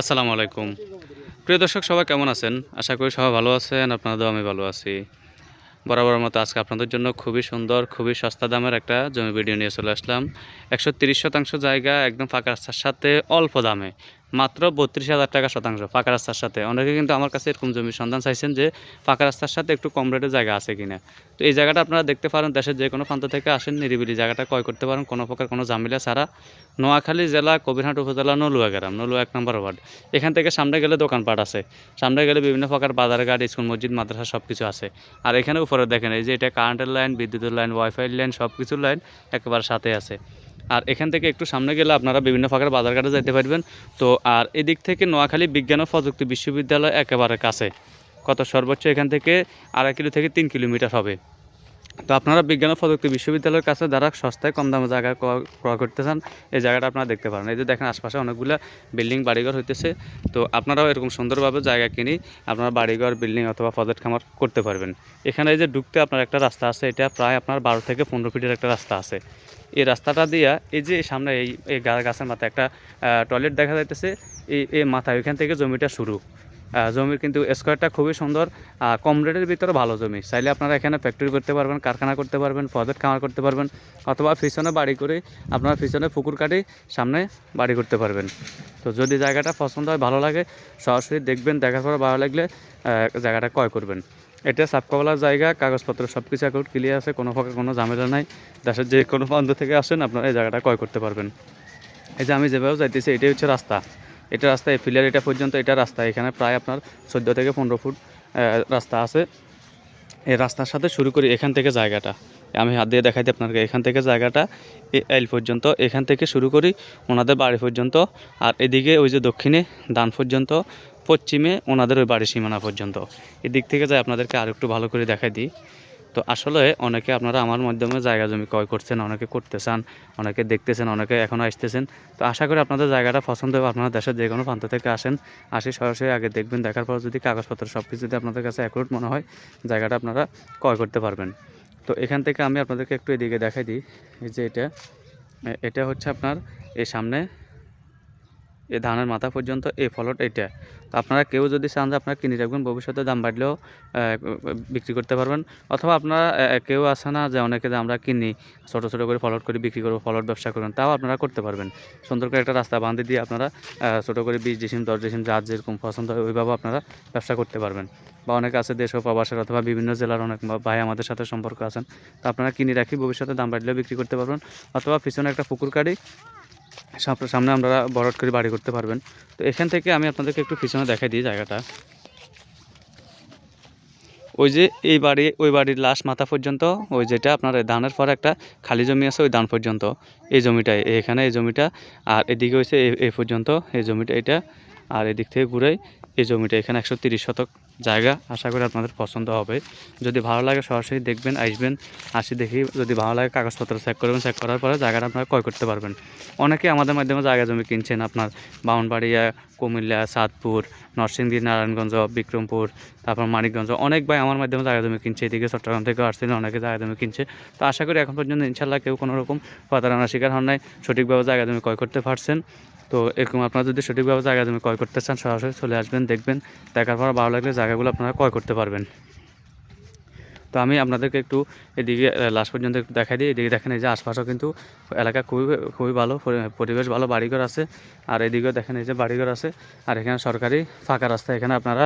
আসসালামু আলাইকুম। প্রিয় দর্শক, সবাই কেমন আছেন? আশা করি সবাই ভালো আছেন আপনাদেরও আমি ভালো আছি। বরাবর মতো আজকে আপনাদের জন্য খুবই সুন্দর, খুবই সস্তা দামের একটা জমি ভিডিও নিয়ে চলে আসলাম। একশো শতাংশ জায়গা, একদম ফাঁকা রাস্তার সাথে, অল্প দামে। মাত্র বত্রিশ হাজার টাকা শতাংশ ফাঁকা রাস্তার সাথে। অনেকে কিন্তু আমার কাছে এরকম জমির সন্ধান চাইছেন যে ফাঁকা রাস্তার সাথে একটু কম রেটের জায়গা আছে কিনা। তো এই জায়গাটা আপনারা দেখতে পারেন, দেশের যে কোনো প্রান্ত থেকে আসেন, নিরিবিলি জায়গাটা ক্রয় করতে পারেন, কোনো প্রকার কোনো ঝামেলা ছাড়া। নোয়াখালী জেলা, কবিরহাট উপজেলা নলুয়া গ্রাম নলুয়া এক নম্বর ওয়ার্ড। এখান থেকে সামনে গেলে দোকানপাট আছে। সামনে গেলে বিভিন্ন প্রকার বাজার ঘাট, স্কুল, মসজিদ, মাদ্রাসা সব কিছু আছে। আর এখানে উপরে দেখেন, এই যে এটা কারেন্টের লাইন বিদ্যুতের লাইন ওয়াইফাই লাইন সব কিছুর লাইন একেবারে সাথে আছে। আর এখান থেকে একটু সামনে গেলে আপনারা বিভিন্ন প্রকার বাজার ঘাটে যেতে পারবেন। তো আর এদিক থেকে নোয়াখালী বিজ্ঞান ও প্রযুক্তি বিশ্ববিদ্যালয় একেবারে কাছে। কত সর্বোচ্চ এখান থেকে আড়াই কিলো থেকে তিন কিলোমিটার হবে। তো আপনারা বিজ্ঞান ও প্রযুক্তি বিশ্ববিদ্যালয়ের কাছে যারা সস্তায় কম দামে জায়গা ক্রয় করতে চান, এই জায়গাটা আপনারা দেখতে পারেন। এই যে দেখেন আশপাশে অনেকগুলো বিল্ডিং বাড়িঘর হইতেছে। তো আপনারাও এরকম সুন্দরভাবে জায়গা কিনে আপনারা বাড়িঘর, বিল্ডিং অথবা ফজেট খামার করতে পারবেন। এখানে এই যে ঢুকতে আপনার একটা রাস্তা আছে, এটা প্রায় আপনার বারো থেকে পনেরো ফিটের একটা রাস্তা আছে। এই রাস্তাটা দিয়া এই যে সামনে এই এই গাছের মাথায় একটা টয়লেট দেখা যাইতেছে, এই এই মাথায় ওইখান থেকে জমিটা শুরু। জমির কিন্তু স্কোয়ারটা খুবই সুন্দর কম রেটের ভিতরে ভালো জমি। চাইলে আপনারা এখানে ফ্যাক্টরি করতে পারবেন, কারখানা করতে পারবেন প্রজেক্ট খামার করতে পারবেন, অথবা পিছনে বাড়ি করে আপনারা পিছনে পুকুর কাটি সামনে বাড়ি করতে পারবেন। তো যদি জায়গাটা পছন্দ হয়, ভালো লাগে, সরাসরি দেখবেন দেখার পর ভালো লাগলে জায়গাটা ক্রয় করবেন। এটা সাবকবলার জায়গা, কাগজপত্র সব কিছু অ্যাকাউন্ট ক্লিয়ার আছে, কোনো ফাঁকা কোনো ঝামেলা নাই। দেশের যে কোনো প্রান্ত থেকে আসেন, আপনারা এই জায়গাটা ক্রয় করতে পারবেন। এই যে আমি যেভাবে যাইতেছি, এটাই হচ্ছে রাস্তা। এটা রাস্তা এফিলিয়ার এটা পর্যন্ত, এটা রাস্তা। এখানে প্রায় আপনার চোদ্দ থেকে পনেরো ফুট রাস্তা আছে। এই রাস্তার সাথে শুরু করি এখান থেকে জায়গাটা। আমি হাত দিয়ে দেখাইতে আপনাকে, এখান থেকে জায়গাটা এই এল পর্যন্ত। এখান থেকে শুরু করি ওনাদের বাড়ি পর্যন্ত। আর এদিকে ওই যে দক্ষিণে ডান পর্যন্ত। পশ্চিমে ওনাদের ওই বাড়ির সীমানা পর্যন্ত। এদিক থেকে যাই আপনাদেরকে আর একটু ভালো করে দেখাই দিই। তো আসলে অনেকে আপনারা আমার মাধ্যমে জায়গা জমি ক্রয় করছেন, অনেকে করতে চান, অনেকে দেখতেছেন, অনেকে এখনও আসতেছেন। তো আশা করি আপনাদের জায়গাটা পছন্দ হবে। আপনারা দেশের যে কোনো প্রান্ত থেকে আসেন, আসি সরাসরি আগে দেখবেন, দেখার পর যদি কাগজপত্র সব কিছু যদি আপনাদের কাছে অ্যাকুরেট মনে হয়, জায়গাটা আপনারা ক্রয় করতে পারবেন। তো এখান থেকে আমি আপনাদেরকে একটু এদিকে দেখাই দিই। যে এটা এটা হচ্ছে আপনার এই সামনে এই ধানের মাথা পর্যন্ত এই ফলট এটা তো আপনারা কেউ যদি চান যে আপনারা কিনে রাখবেন, ভবিষ্যতে দাম বাড়লেও বিক্রি করতে পারবেন। অথবা আপনারা কেউ আছে না যে অনেকে যে আমরা কিনি, ছোটো ছোটো করে ফলট করে, বিক্রি করব, ফলট ব্যবসা করবেন, তাও আপনারা করতে পারবেন। সুন্দর করে একটা রাস্তা বাঁধে দিয়ে আপনারা ছোটো করে বিশ ডিসিম দশ ডিসিম যার যেরকম পছন্দ হয় ওইভাবে আপনারা ব্যবসা করতে পারবেন। বা অনেক আছে দেশ ও প্রবাসের অথবা বিভিন্ন জেলার অনেক ভাই আমাদের সাথে সম্পর্ক আছেন, তো আপনারা কিনে রাখি, ভবিষ্যতে দাম বাড়লেও বিক্রি করতে পারবেন। অথবা পিছনে একটা পুকুর কাটি সামনে আপনারা বরট করে বাড়ি করতে পারবেন। তো এখান থেকে আমি আপনাদেরকে একটু পিছনে দেখাই দিই জায়গাটা। ওই যে এই বাড়ি, ওই বাড়ির লাস্ট মাথা পর্যন্ত, ওই যেটা আপনার ধানের পর একটা খালি জমি আছে, ওই ধান পর্যন্ত। এই জমিটাই, এখানে এই জমিটা, আর এদিকে হয়েছে এই পর্যন্ত, এই জমিটা এটা, আর এদিক থেকে ঘুরে এই জমিটা এখানে একশো শতক জায়গা। আশা করি আপনাদের পছন্দ হবে। যদি ভালো লাগে সরাসরি দেখবেন, আসবেন, আসি দেখি যদি ভালো লাগে কাগজপত্র চেক করবেন চেক করার পরে জায়গাটা আপনারা ক্রয় করতে পারবেন। অনেকে আমাদের মাধ্যমে জায়গা জমি কিনছেন আপনার বাউনবাড়িয়া, কুমিল্লা, সাতপুর, নরসিংদী, নারায়ণগঞ্জ, বিক্রমপুর, তারপর মানিকগঞ্জ। অনেক ভাই আমার মাধ্যমে জায়গা জমি কিনছে, এদিকে চট্টগ্রাম থেকে আসছিলেন অনেকে জায়গা জমি কিনছে। তো আশা করি এখন পর্যন্ত ইনশাল্লাহ কেউ কোনো রকম প্রতারণার শিকার হন নাই। সঠিকভাবে জায়গা জমি ক্রয় করতে পারছেন। তো এরকম আপনারা যদি সঠিকভাবে জায়গা জমি ক্রয় করতে চান, সরাসরি চলে আসবেন, দেখবেন, দেখার পর ভালো লাগলে জায়গাগুলো আপনারা ক্রয় করতে পারবেন। তো আমি আপনাদেরকে একটু এদিকে লাস্ট পর্যন্ত একটু দেখাই দিই। এদিকে দেখেন এই যে আশপাশও কিন্তু এলাকা খুবই খুবই ভালো পরিবেশ ভালো, বাড়িঘর আছে। আর এদিকেও দেখেন এই যে বাড়িঘর আছে। আর এখানে সরকারি ফাঁকা রাস্তা, এখানে আপনারা